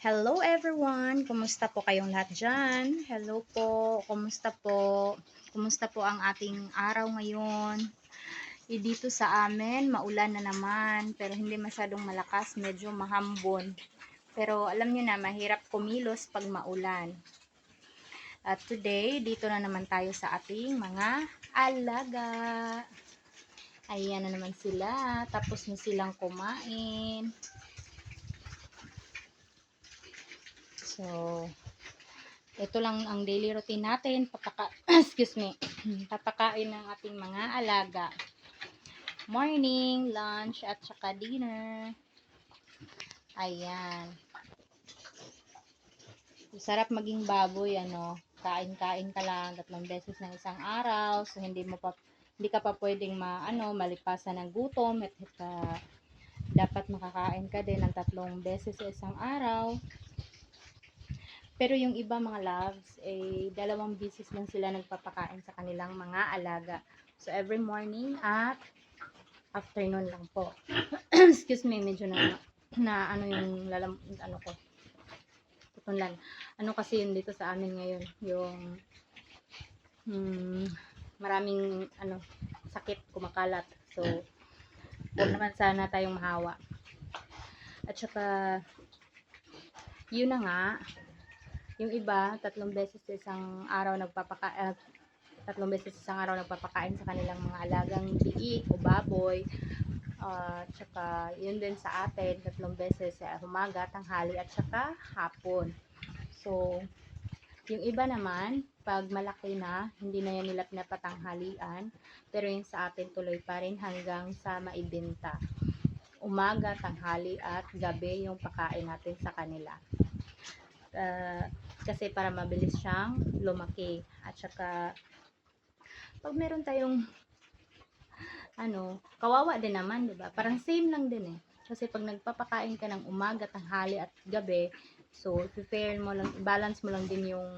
Hello everyone! Kumusta po kayong lahat dyan? Hello po! Kumusta po? Kumusta po ang ating araw ngayon? E dito sa amin, maulan na naman, pero hindi masyadong malakas, medyo mahambon. Pero alam nyo na, mahirap kumilos pag maulan. At today, dito na naman tayo sa ating mga alaga. Ayan na naman sila. Tapos na silang kumain. So, ito lang ang daily routine natin. Papaka excuse me. Papakain ng ating mga alaga. Morning, lunch, at saka dinner. Ayan. Sarap maging baboy, ano. Kain-kain ka lang tatlong beses ng isang araw. So, hindi mo pa hindi ka pa pwedeng ma, ano, malipasan ng gutom at uh, dapat makakain ka din ng tatlong beses sa isang araw. Pero yung iba mga loves, eh, dalawang bisis lang sila nagpapakain sa kanilang mga alaga. So, every morning at afternoon lang po. Excuse me, medyo na, na ano yung lalam, ano ko, putunlan. Ano kasi yun dito sa amin ngayon, yung, hmm, maraming, ano, sakit kumakalat. So, huwag naman sana tayong mahawa. At saka, yun na nga, yung iba, tatlong beses sa isang araw nagpapaka uh, tatlong beses sa isang araw nagpapakain sa kanilang mga alagang biik o baboy. Uh, tsaka yun din sa atin, tatlong beses sa umaga, tanghali at saka hapon. So, yung iba naman, pag malaki na, hindi na yan nila pinapatanghalian. Pero yung sa atin tuloy pa rin hanggang sa maibenta. Umaga, tanghali at gabi yung pakain natin sa kanila. Uh, kasi para mabilis siyang lumaki. At saka, pag meron tayong, ano, kawawa din naman, di ba? Parang same lang din eh. Kasi pag nagpapakain ka ng umaga, tanghali at gabi, so, prepare mo lang, balance mo lang din yung,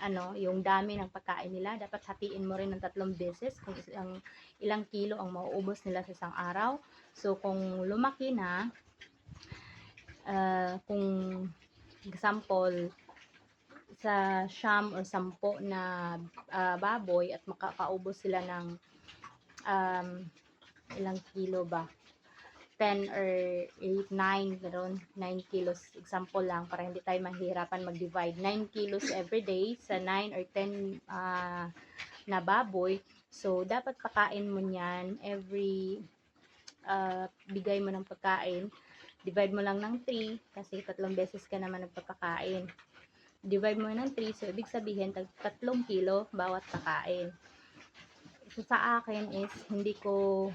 ano, yung dami ng pagkain nila. Dapat hatiin mo rin ng tatlong beses kung isang, ilang kilo ang mauubos nila sa isang araw. So, kung lumaki na, uh, kung example, sa siyam or sampo na uh, baboy at makakaubos sila ng um, ilang kilo ba? 10 or 8, 9 ganoon 9 kilos. Example lang para hindi tayo mahirapan mag-divide. 9 kilos every day sa 9 or 10 uh, na baboy. So dapat pakain mo niyan every uh, bigay mo ng pagkain. Divide mo lang ng 3 kasi tatlong beses ka naman nagpapakain divide mo ng 3, so ibig sabihin, tag 3 kilo bawat pakain. So sa akin is, hindi ko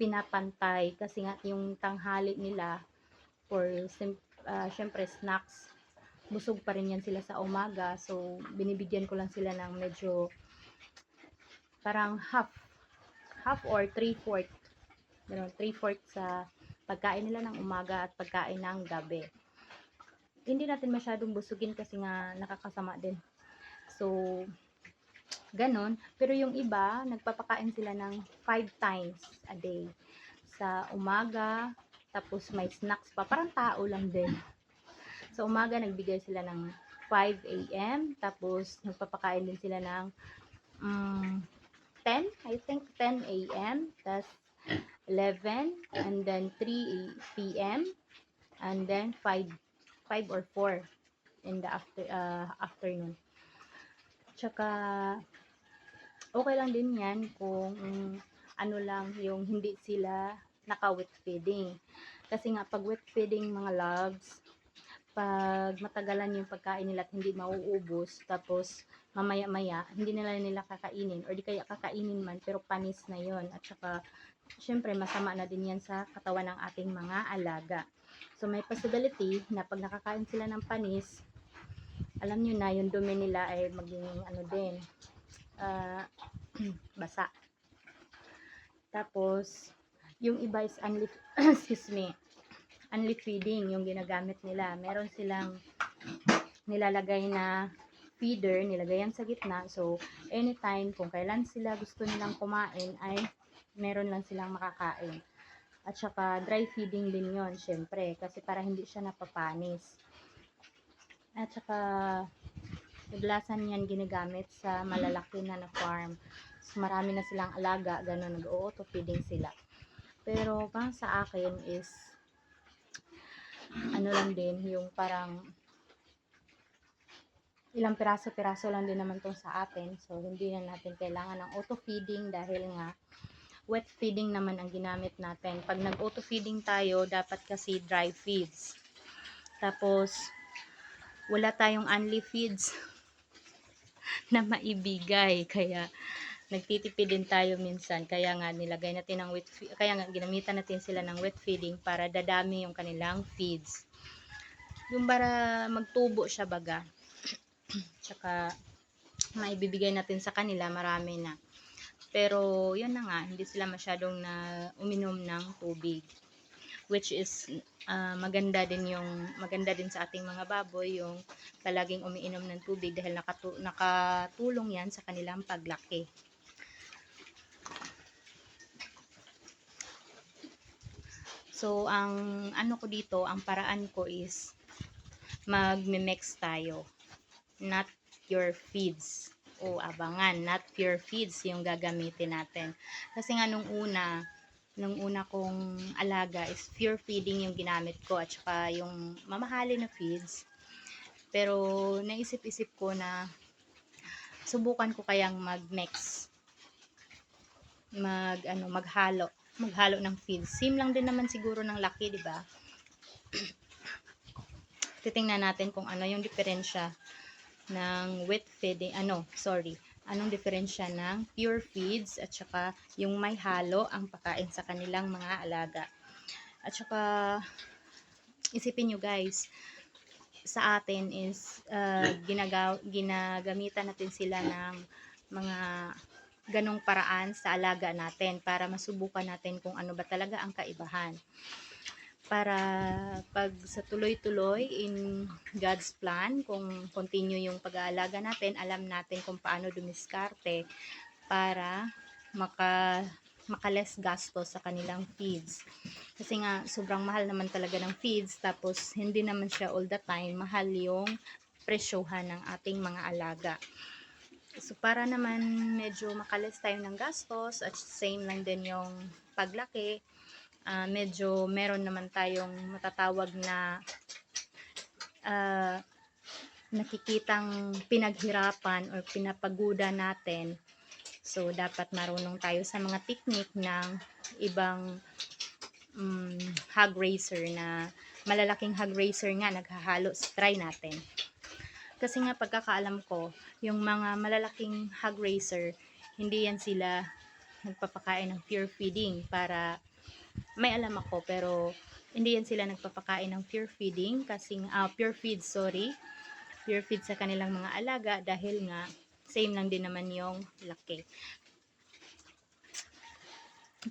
pinapantay kasi nga yung tanghali nila for uh, syempre snacks. Busog pa rin yan sila sa umaga so binibigyan ko lang sila ng medyo parang half half or three fourth ganoon three fourth sa pagkain nila ng umaga at pagkain ng gabi hindi natin masyadong busugin kasi nga nakakasama din. So, ganon. Pero yung iba, nagpapakain sila ng 5 times a day. Sa umaga, tapos may snacks pa. Parang tao lang din. Sa umaga, nagbigay sila ng 5 a.m. Tapos, nagpapakain din sila ng um, 10, I think 10 a.m. Tapos, 11, and then 3 p.m. and then 5 5 or 4 in the after uh, afternoon. Tsaka okay lang din 'yan kung um, ano lang yung hindi sila naka-wet feeding. Kasi nga pag wet feeding mga loves, pag matagalan yung pagkain nila at hindi mauubos, tapos mamaya-maya, hindi nila nila kakainin or di kaya kakainin man pero panis na yon at saka syempre masama na din yan sa katawan ng ating mga alaga. So, may possibility na pag nakakain sila ng panis, alam nyo na, yung dumi nila ay maging ano din, uh, basa. Tapos, yung iba is unli, excuse me, unli feeding, yung ginagamit nila. Meron silang nilalagay na feeder, nilagayan sa gitna. So, anytime, kung kailan sila gusto nilang kumain, ay meron lang silang makakain. At saka dry feeding din yon syempre, kasi para hindi siya napapanis. At saka, kadalasan yan ginagamit sa malalaki na na farm. So, marami na silang alaga, ganun, nag-auto feeding sila. Pero, parang sa akin is, ano lang din, yung parang, ilang piraso-piraso lang din naman tong sa atin. So, hindi na natin kailangan ng auto feeding dahil nga, wet feeding naman ang ginamit natin. Pag nag-auto feeding tayo, dapat kasi dry feeds. Tapos, wala tayong unli feeds na maibigay. Kaya, nagtitipid din tayo minsan. Kaya nga, nilagay natin ng wet Kaya nga, ginamitan natin sila ng wet feeding para dadami yung kanilang feeds. Yung para magtubo siya baga. Tsaka, maibibigay natin sa kanila, marami na. Pero, yun na nga, hindi sila masyadong na uminom ng tubig. Which is, ah, maganda din yung, maganda din sa ating mga baboy, yung palaging umiinom ng tubig dahil nakatu- nakatulong yan sa kanilang paglaki. So, ang ano ko dito, ang paraan ko is mag-mix tayo. Not pure feeds. O abangan, not pure feeds yung gagamitin natin. Kasi nga nung una, nung una kong alaga is pure feeding yung ginamit ko at saka yung mamahalin na feeds. Pero naisip-isip ko na subukan ko kayang mag-mix. Mag ano, maghalo, maghalo ng feeds. Same lang din naman siguro ng laki, 'di ba? Titingnan natin kung ano yung diferensya ng wet feeding, ano, sorry, anong diferensya ng pure feeds at saka yung may halo ang pakain sa kanilang mga alaga. At saka, isipin nyo guys, sa atin is uh, ginagaw, ginagamitan natin sila ng mga ganong paraan sa alaga natin para masubukan natin kung ano ba talaga ang kaibahan para pag sa tuloy-tuloy in God's plan, kung continue yung pag-aalaga natin, alam natin kung paano dumiskarte para maka makales gasto sa kanilang feeds. Kasi nga, sobrang mahal naman talaga ng feeds, tapos hindi naman siya all the time, mahal yung presyohan ng ating mga alaga. So, para naman medyo makales tayo ng gastos, at same lang din yung paglaki, ah, medyo meron naman tayong matatawag na ah, nakikitang pinaghirapan or pinapaguda natin. So, dapat marunong tayo sa mga technique ng ibang um, hog raiser na malalaking hog raiser nga naghahalo. Try natin. Kasi nga pagkakaalam ko, yung mga malalaking hog raiser, hindi yan sila nagpapakain ng pure feeding para may alam ako pero hindi yan sila nagpapakain ng pure feeding kasi ah, pure feed sorry. Pure feed sa kanilang mga alaga dahil nga same lang din naman yung laki.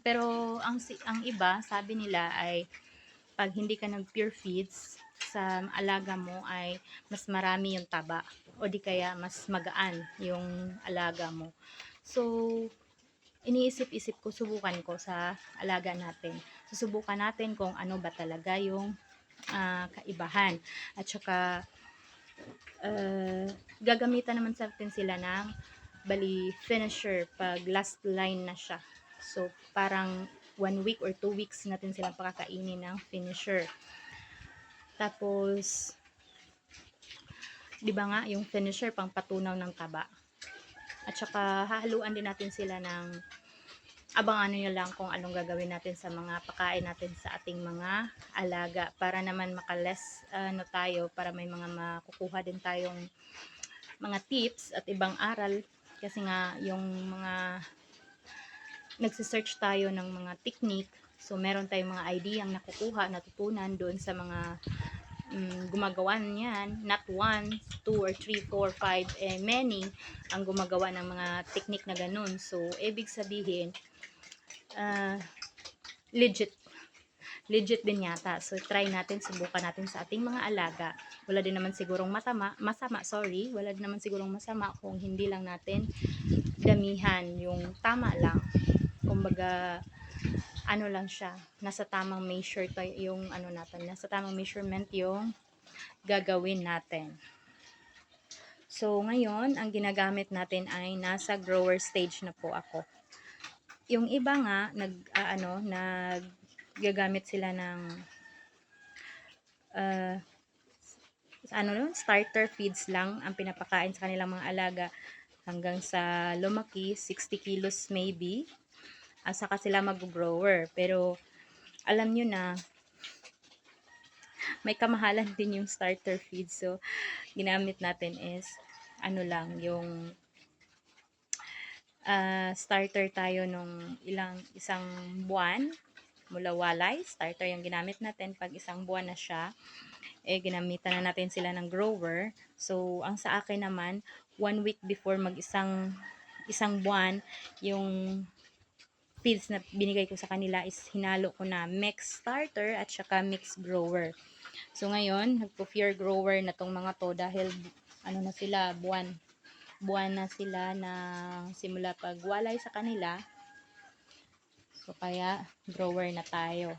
Pero ang ang iba sabi nila ay pag hindi ka nag pure feeds sa alaga mo ay mas marami yung taba o di kaya mas magaan yung alaga mo. So iniisip-isip ko, subukan ko sa alaga natin. Susubukan natin kung ano ba talaga yung ah, kaibahan. At saka, uh, gagamitan naman sa atin sila ng bali finisher pag last line na siya. So, parang one week or two weeks natin silang pakakainin ng finisher. Tapos, di ba nga, yung finisher pang patunaw ng taba. At saka hahaluan din natin sila ng abangan nyo lang kung anong gagawin natin sa mga pakain natin sa ating mga alaga para naman makales ano tayo para may mga makukuha din tayong mga tips at ibang aral. Kasi nga yung mga nagsisearch tayo ng mga technique so meron tayong mga idea ang nakukuha natutunan doon sa mga mm, gumagawa niyan, not one, two or three, four, five, eh, many ang gumagawa ng mga technique na ganun. So, ibig sabihin, ah, legit. Legit din yata. So, try natin, subukan natin sa ating mga alaga. Wala din naman sigurong matama, masama, sorry. Wala din naman sigurong masama kung hindi lang natin damihan yung tama lang. Kumbaga, ano lang siya, nasa tamang measure tayo yung ano natin, nasa tamang measurement yung gagawin natin. So, ngayon, ang ginagamit natin ay nasa grower stage na po ako. Yung iba nga, nag, ah, ano, nag, gagamit sila ng, uh, ano nun, starter feeds lang ang pinapakain sa kanilang mga alaga hanggang sa lumaki, 60 kilos maybe, saka sila mag-grower. Pero, alam nyo na, may kamahalan din yung starter feed. So, ginamit natin is, ano lang, yung ah, starter tayo nung ilang, isang buwan mula walay. Starter yung ginamit natin. Pag isang buwan na siya, eh, ginamitan na natin sila ng grower. So, ang sa akin naman, one week before mag isang, isang buwan, yung feeds na binigay ko sa kanila is hinalo ko na mix starter at saka mix grower. So, ngayon, nagpo-fear grower na tong mga to dahil ano na sila, buwan. Buwan na sila na simula pagwalay sa kanila. So, kaya grower na tayo.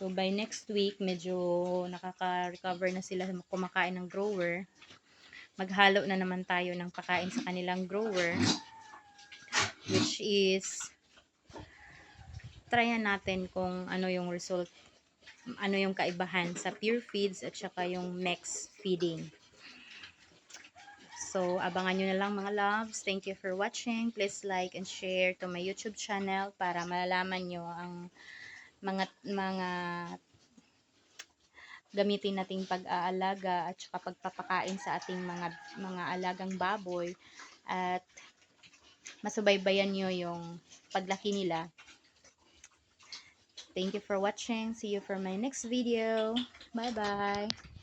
So, by next week, medyo nakaka-recover na sila kumakain ng grower. Maghalo na naman tayo ng pakain sa kanilang grower. Which is, tryan natin kung ano yung result, ano yung kaibahan sa pure feeds at saka yung mix feeding. So, abangan nyo na lang mga loves. Thank you for watching. Please like and share to my YouTube channel para malalaman nyo ang mga mga gamitin nating pag-aalaga at saka pagpapakain sa ating mga mga alagang baboy at masubaybayan nyo yung paglaki nila. Thank you for watching. See you for my next video. Bye-bye.